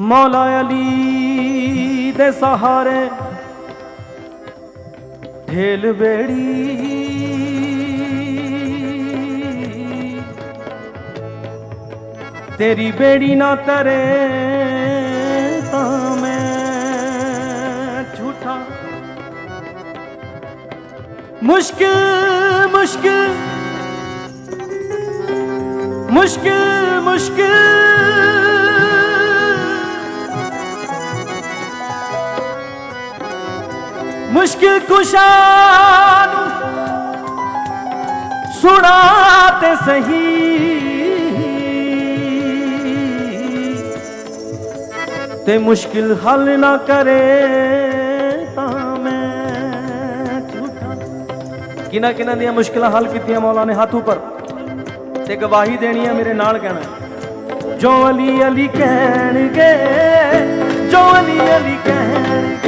ਮੌਲਾ ਅਲੀ ਦੇ ਸਹਾਰੇ ਢੇਲ ਬੇੜੀ ਤੇਰੀ ਬੇੜੀ ਨਾ ਤਰੇ ਤਾਂ ਮੈਂ ਝੂਠਾ। ਮੁਸ਼ਕਿਲ ਮੁਸ਼ਕਿਲ ਮੁਸ਼ਕਿਲ ਮੁਸ਼ਕਿਲ। ਮੁਸ਼ਕਿਲ ਕੁਸ਼ਾ ਨੂੰ ਸੁਣਾ ਤੇ ਸਹੀ। ਤੇ ਮੁਸ਼ਕਿਲ ਹੱਲ ਨਾ ਕਰੇ ਤਾਂ ਮੈਂ ਝੂਠਾ। ਕਿਨਾ ਕਿਨਾ ਦੀਆਂ ਮੁਸ਼ਕਿਲਾਂ ਹੱਲ ਕੀਤੀਆਂ ਮੌਲਾ ਨੇ ਹੱਥ ਉੱਪਰ? ਤੇ ਗਵਾਹੀ ਦੇਣੀ ਹੈ ਮੇਰੇ ਨਾਲ ਕਹਿਣਾ। ਜੋ ਅਲੀ ਅਲੀ ਕਹਿਣਗੇ, ਜੋ ਅਲੀ ਅਲੀ ਕਹਿਣਗੇ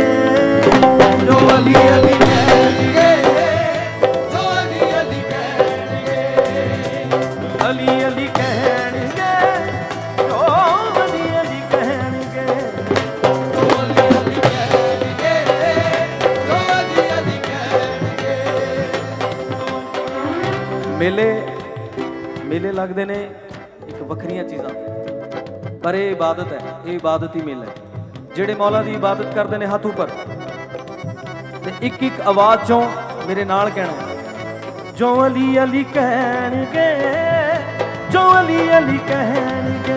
ਮੇਲੇ ਮੇਲੇ ਲੱਗਦੇ ਨੇ ਇੱਕ ਵੱਖਰੀਆਂ ਚੀਜ਼ਾਂ। ਪਰ ਇਹ ਇਬਾਦਤ ਹੈ, ਇਹ ਇਬਾਦਤ ਹੀ ਮੇਲਾ ਹੈ। ਜਿਹੜੇ ਮੌਲਾ ਦੀ ਇਬਾਦਤ ਕਰਦੇ ਨੇ ਹੱਥ ਉੱਪਰ ਤੇ ਇੱਕ ਇੱਕ ਆਵਾਜ਼ ਚੋਂ ਮੇਰੇ ਨਾਲ ਕਹਿਣਾ ਜੋ ਅਲੀ ਅਲੀ ਕਹਿਣਗੇ, ਜੋ ਅਲੀ ਅਲੀ ਕਹਿਣਗੇ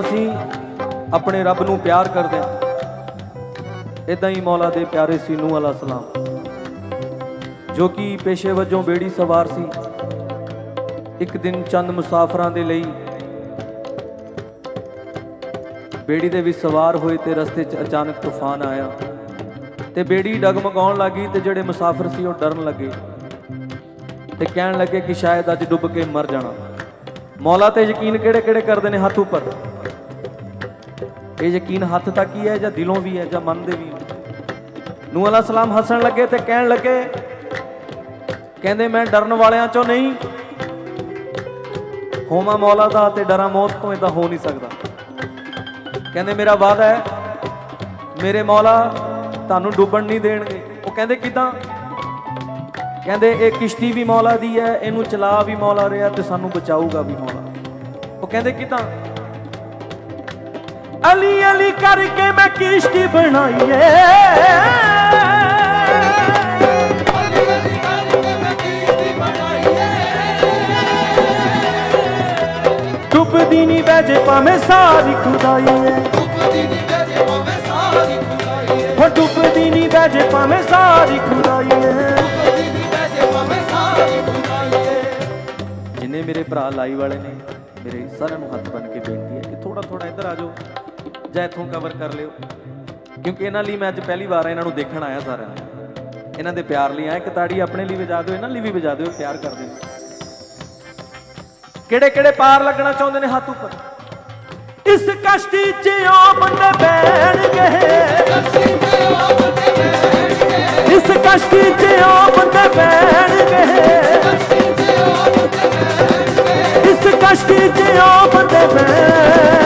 ਜਿੱਦਾਂ ਅਸੀਂ ਆਪਣੇ ਰੱਬ ਨੂੰ ਪਿਆਰ ਕਰਦੇ ਹਾਂ। ਇਦਾਂ ਹੀ ਮੌਲਾ ਦੇ ਪਿਆਰੇ ਸੀ ਨੂਹ ਅਲਾ ਸਲਾਮ, ਜੋ ਕਿ ਪੇਸ਼ੇ ਵਜੋਂ ਬੇੜੀ ਸਵਾਰ ਸੀ, ਇੱਕ ਦਿਨ ਚੰਦ ਮੁਸਾਫਰਾਂ ਦੇ ਲਈ ਬੇੜੀ ਦੇ ਵਿੱਚ ਸਵਾਰ ਹੋਏ ਤੇ ਰਸਤੇ 'ਚ ਅਚਾਨਕ ਤੂਫਾਨ ਆਇਆ ਤੇ ਬੇੜੀ ਡਗਮਗਾਉਣ ਲੱਗੀ ਤੇ ਜਿਹੜੇ ਮੁਸਾਫਰ ਸੀ ਉਹ ਡਰਨ ਲੱਗੇ ਤੇ ਕਹਿਣ ਲੱਗੇ ਕਿ ਸ਼ਾਇਦ ਅੱਜ ਡੁੱਬ ਕੇ ਮਰ ਜਾਣਾ। ਮੌਲਾ ਤੇ ਯਕੀਨ ਕਿਹੜੇ ਕਿਹੜੇ ਕਰਦੇ ਨੇ ਹੱਥ ਉੱਪਰ? ਇਹ ਯਕੀਨ ਹੱਥ ਤੱਕ ਹੀ ਹੈ ਜਾਂ ਦਿਲੋਂ ਵੀ ਹੈ ਜਾਂ ਮਨ ਦੇ ਵੀ ਨੂਹ ਅਲਾ ਸਲਾਮ ਹੱਸਣ ਲੱਗੇ ਤੇ ਕਹਿਣ ਲੱਗੇ, ਕਹਿੰਦੇ ਮੈਂ ਡਰਨ ਵਾਲਿਆਂ ਚੋਂ ਨਹੀਂ। ਹੋਮਾ ਮੌਲਾ ਦਾ ਤੇ ਡਰਾਂ ਮੌਤ ਤੋਂ ਇਦਾਂ ਹੋ ਨਹੀਂ ਸਕਦਾ। ਕਹਿੰਦੇ ਮੇਰਾ ਵਾਅਦਾ ਹੈ, ਮੇਰੇ ਮੌਲਾ ਤੁਹਾਨੂੰ ਡੁੱਬਣ ਨਹੀਂ ਦੇਣਗੇ। ਉਹ ਕਹਿੰਦੇ ਕਿਦਾਂ? ਕਹਿੰਦੇ ਇਹ ਕਿਸ਼ਤੀ ਵੀ ਮੌਲਾ ਦੀ ਹੈ, ਇਹਨੂੰ ਚਲਾ ਵੀ ਮੌਲਾ ਰਿਹਾ ਤੇ ਸਾਨੂੰ ਬਚਾਊਗਾ ਵੀ ਮੌਲਾ। ਉਹ ਕਹਿੰਦੇ ਕਿਦਾਂ? ਅਲੀ ਅਲੀ ਕਰਕੇ ਮੈਂ ਕਿਸ਼ਤੀ ਬਣਾਈਏ। ਡੁੱਬਦੀ ਨਹੀਂ ਬੈਜੇ ਪਾਵੇਂ ਸਾਰੀ ਖੁਦਾਈਏ ਹੋ ਡੁੱਬਦੀ ਨਹੀਂ ਬੈਜੇ ਪਾਵੇਂ ਸਾਰੀ ਖੁਦਾਈਏ ਜਿੰਨੇ ਮੇਰੇ ਭਰਾ ਲਾਈ ਵਾਲੇ ਨੇ, ਮੇਰੇ ਸਾਰਿਆਂ ਨੂੰ ਹੱਥ ਬਣ ਕੇ ਬੇਨਤੀ ਹੈ ਕਿ ਥੋੜਾ ਥੋੜਾ ਇੱਧਰ ਆ ਜਾਓ। ਜਾਂ ਇੱਥੋਂ ਕਵਰ ਕਰ ਲਿਓ। ਕਿਉਂਕਿ ਇਹਨਾਂ ਲਈ ਮੈਂ ਅੱਜ ਪਹਿਲੀ ਵਾਰ ਇਹਨਾਂ ਨੂੰ ਦੇਖਣ ਆਇਆ ਸਾਰਿਆਂ ਨੂੰ। ਇਹਨਾਂ ਦੇ ਪਿਆਰ ਲਈ ਆਇਆ ਇੱਕ ਤਾੜੀ ਆਪਣੇ ਲਈ ਵਜਾ ਦਿਓ, ਇਹਨਾਂ ਲਈ ਵੀ ਵਜਾ ਦਿਓ, ਪਿਆਰ ਕਰਦੇ ਦਿਓ ਕਿਹੜੇ ਕਿਹੜੇ ਪਾਰ ਲੱਗਣਾ ਚਾਹੁੰਦੇ ਨੇ ਹੱਥ ਉੱਪਰ? ਇਸ ਕਸ਼ਤੀ 'ਚ ਉਹ ਬੰਦੇ ਬੈਣਗੇ ਕਸ਼ਤੀ ਇਸ ਕਸ਼ਤੀ 'ਚ ਉਹ ਬੰਦੇ ਬੈਣਗੇ ਕਸ਼ਤੀ ਇਸ ਕਸ਼ਤੀ 'ਚ ਉਹ ਬੰਦੇ ਬੈਣਗੇ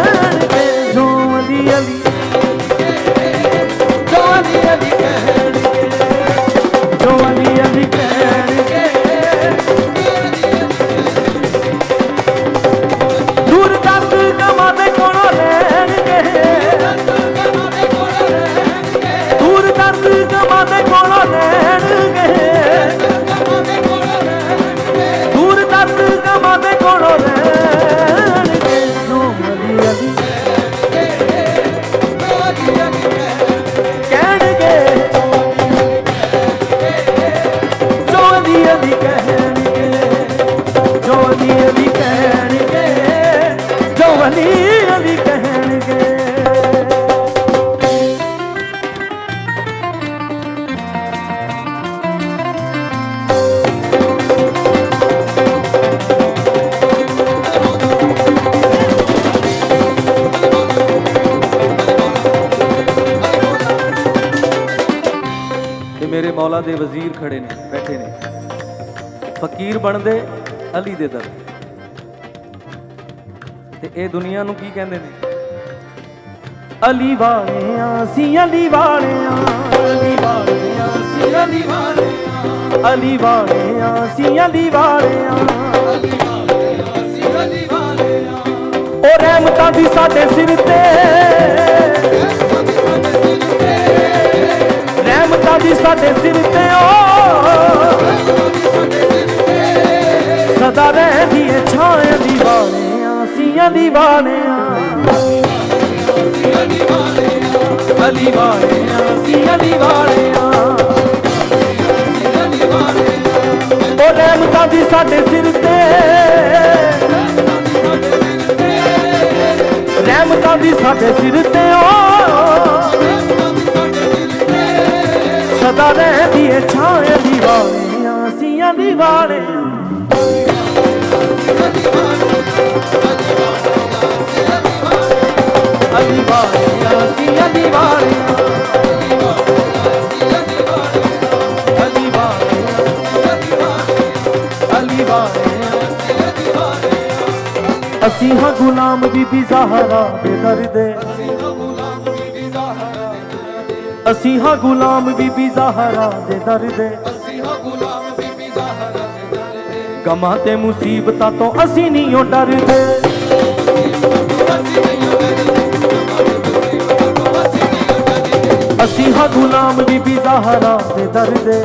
ਦੇ ਵਜ਼ੀਰ ਖੜੇ ਨੇ, ਬੈਠੇ ਨੇ। ਫਕੀਰ ਬਣਦੇ, ਅਲੀ ਦੇ ਦਰ। ਤੇ ਇਹ ਦੁਨੀਆ ਨੂੰ ਕੀ ਕਹਿੰਦੇ ਨੇ? ਅਲੀ ਵਾਲਿਆਂ ਸੀ ਅਲੀ ਵਾਲਿਆਂ। ਅਲੀ ਵਾਲਿਆਂ ਸੀ ਅਲੀ ਵਾਲੇ ਅਲੀ ਵਾਲਿਆਂ ਸੀ ਅਲੀ ਵਾਲਿਆਂ। ਅਸੀਂ ਅਲੀ ਵਾਲੇ ਉਹ ਰਹਿਮਤਾਂ ਦੀ ਸਾਡੇ ਸਿਰ ਤੇ। ਰਹਿਮਤਾਂ ਦੀ ਸਾਡੇ ਸਿਰ ਤੇ ਓ। ਸਦਾ ਰਹਿੰਦੀ ਏ ਛਾਂ ਦੀਵਾਣਿਆਂ ਸੀਆਂ ਦੀ ਵਾਲਿਆਂ ਸੀਆਂ ਦੀ ਵਾਲਿਆਂ ਰਹਿਮਤਾਂ ਦੀ ਸਾਡੇ ਸਿਰ ਤੇ। ਰਹਿਮਤਾਂ ਦੀ ਸਾਡੇ ਸਿਰ ਤੇ ਓ। ਸਦਾ ਰਹਿੰਦੀ ਏ ਛਾਂ ਦੀ ਵਾਲਿਆਂ ਸੀਆਂ ਦੀ ਵਾਲਿਆਂ ਅਲੀ ਵਾਲਿਆਂ ਸੀਆਂ ਦੀ ਵਾਲਿਆਂ ਅਲੀ ਵਾਲਿਆਂ ਅਲੀ ਅਸੀਂ ਹਾਂ ਗੁਲਾਮ ਬੀਬੀ ਜ਼ਹਰਾ ਦੇ ਦਰ ਦੇ ਅਸੀਂ ਹਾਂ ਗੁਲਾਮ ਬੀਬੀ ਜ਼ਹਰਾ ਦੇ ਦਰ ਦੇ ਗਮਾਂ ਤੇ ਮੁਸੀਬਤਾਂ ਤੋਂ ਅਸੀਂ ਨਹੀਂ ਓ ਡਰਦੇ। ਅਸੀਂ ਹਾਂ ਗੁਲਾਮ ਬੀਬੀ ਜ਼ਹਰਾ ਦੇ ਦਰ ਦੇ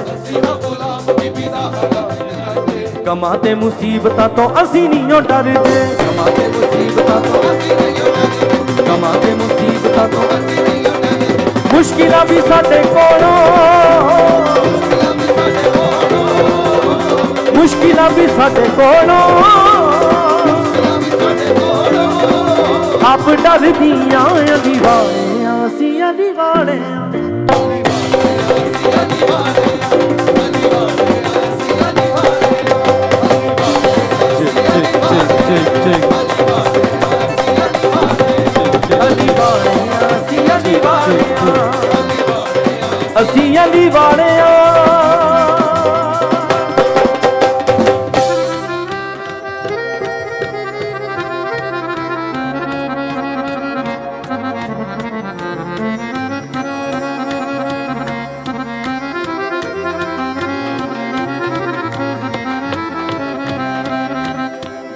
ਗਮਾਂ ਤੇ ਮੁਸੀਬਤਾਂ ਤੋਂ ਅਸੀਂ ਨਹੀਂ ਓ ਡਰਦੇ। ਗਮਾਂ ਤੇ ਮੁਸੀਬਤਾਂ ਤੋਂ ਗਮਾਂ ਤੇ ਮੁਸੀਬਤਾਂ ਤੋਂ ਮੁਸ਼ਕਿਲਾਂ ਵੀ ਸਾਡੇ ਕੋਲੋਂ। ਮੁਸ਼ਕਿਲਾਂ ਵੀ ਸਾਡੇ ਕੋਲੋਂ। ਆਪ ਡਰਦੀਆਂ ਦੀਵਾਲਿਆਂ ਅਸੀਂ ਦੀਵਾਲਿਆਂ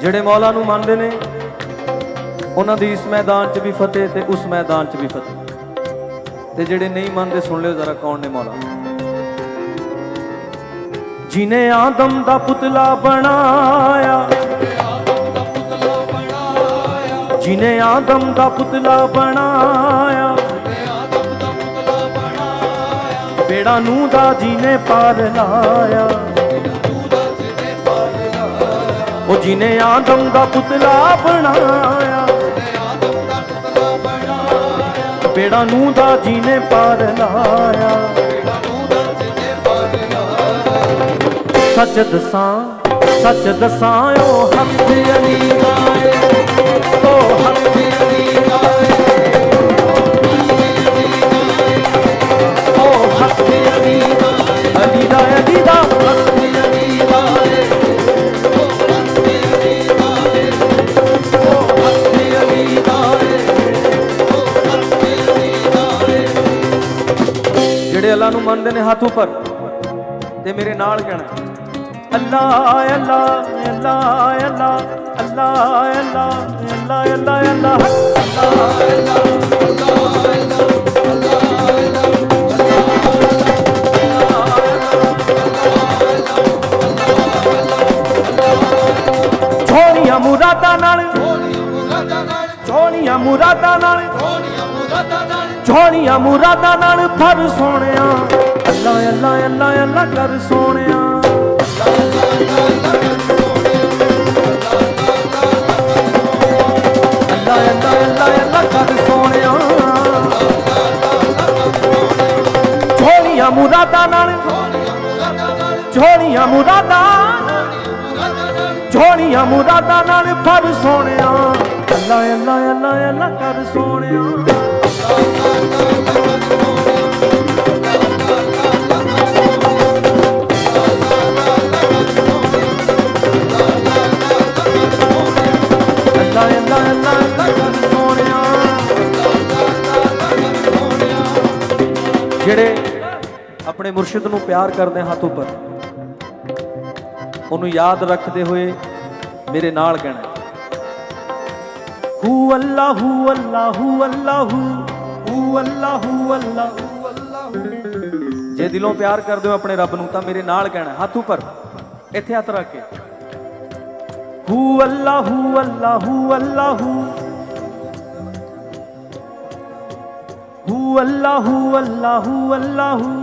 ਜਿਹੜੇ ਮੌਲਾ ਨੂੰ ਮੰਨਦੇ ਨੇ, ਉਹਨਾਂ ਦੀ ਇਸ ਮੈਦਾਨ 'ਚ ਵੀ ਫਤਿਹ ਤੇ ਉਸ ਮੈਦਾਨ 'ਚ ਵੀ ਫਤਿਹ। ਤੇ ਜਿਹੜੇ ਨਹੀਂ ਮੰਨਦੇ, ਸੁਣ ਲਿਓ ਜ਼ਰਾ ਕੌਣ ਨੇ ਮੌਲਾ। ਜਿਨੇ ਆਦਮ ਦਾ ਪੁਤਲਾ ਬਣਾਇਆ ਆਦਮ ਆਦਮ ਦਾ ਪੁਤਲਾ ਬਣਾਇਆ, ਬੇੜਾ ਨੂੰ ਦਾ ਜੀਨੇ ਪਾਰ ਲਾਇਆ। ਉਹ ਜੀਨੇ ਆਦਮ ਦਾ ਪੁਤਲਾ ਬਣਾਇਆ। ਤੇ ਦਾ ਪੁਤਲਾ ਬਣਾਇਆ ਬੇੜਾ ਨੂੰ ਦਾ ਜੀਨੇ ਪਾਰ ਲਾਇਆ। ਪਾਰ ਲਾਇਆ ਸੱਚ ਦਸਾਂ ਸੱਚ ਦਸਾਂ, ਉਹ ਹੱਥ ਅਲੀ ਹੱਥ ਉੱਪਰ ਤੇ ਮੇਰੇ ਨਾਲ ਕਹਿਣਾ ਅੱਲਾ ਅੱਲਾ ਅੱਲਾ ਅੱਲਾ ਅੱਲਾ ਅੱਲਾ ਅੱਲਾ ਅੱਲਾ ਅੱਲਾ ਛੋੜੀਆਂ ਮੁਰਾਦਾਂ ਨਾਲ ਹੋਲੀਆਂ ਮੁਰਾਦਾਂ ਨਾਲ ਛੋੜੀਆਂ ਮੁਰਾਦਾਂ ਨਾਲ ਹੋਲੀਆਂ ਮੁਰਾਦਾਂ ਨਾਲ ਛੋੜੀਆਂ ਮੁਰਾਦਾਂ ਨਾਲ ਫਰ ਸੋਹਣਿਆ ਅੱਲਾ ਅੱਲਾ ਅੱਲਾ ਅੱਲਾ ਕਰ ਸੋਹਣਿਆ। ਅੱਲਾ ਅੱਲਾ ਅੱਲਾ ਅੱਲਾ ਕਰ ਸੋਹਣਿਆ। ਛੋੜੀਆਂ ਮੁਰਾਦਾਂ ਨਾਲ ਹੋਲੀਆਂ ਮੁਰਾਦਾਂ ਨਾਲ ਮੁਰਾਦਾਂ ਨਾਲ ਫਰ ਸੋਹਣਿਆ। ਅੱਲਾ ਅੱਲਾ ਅੱਲਾ ਅੱਲਾ ਕਰ ਸੋਹਣਿਆ। ਮੁਰਸ਼ਿਦ ਨੂੰ ਪਿਆਰ ਕਰਦੇ ਹੱਥ ਉੱਪਰ ਉਹਨੂੰ ਯਾਦ ਰੱਖਦੇ ਹੋਏ ਮੇਰੇ ਨਾਲ ਕਹਿਣਾ ਹੂ ਅੱਲਾਹੂ ਅੱਲਾਹੂ ਅੱਲਾਹੂ ਹੂ ਅੱਲਾਹੂ ਅੱਲਾਹੂ ਅੱਲਾਹੂ ਜੇ ਦਿਲੋਂ ਪਿਆਰ ਕਰਦੇ ਹੋ ਆਪਣੇ ਰੱਬ ਨੂੰ ਤਾਂ ਮੇਰੇ ਨਾਲ ਕਹਿਣਾ ਹੱਥ ਉੱਪਰ ਇੱਥੇ ਹੱਥ ਰੱਖ ਕੇ ਹੂ ਅੱਲਾਹੂ ਅੱਲਾਹੂ ਅੱਲਾਹੂ ਹੂ ਅੱਲਾਹੂ ਅੱਲਾਹੂ ਅੱਲਾਹੂ ਹੂ ਅੱਲਾਹੂ ਅੱਲਾਹੂ ਅੱਲਾਹੂ ਹੂ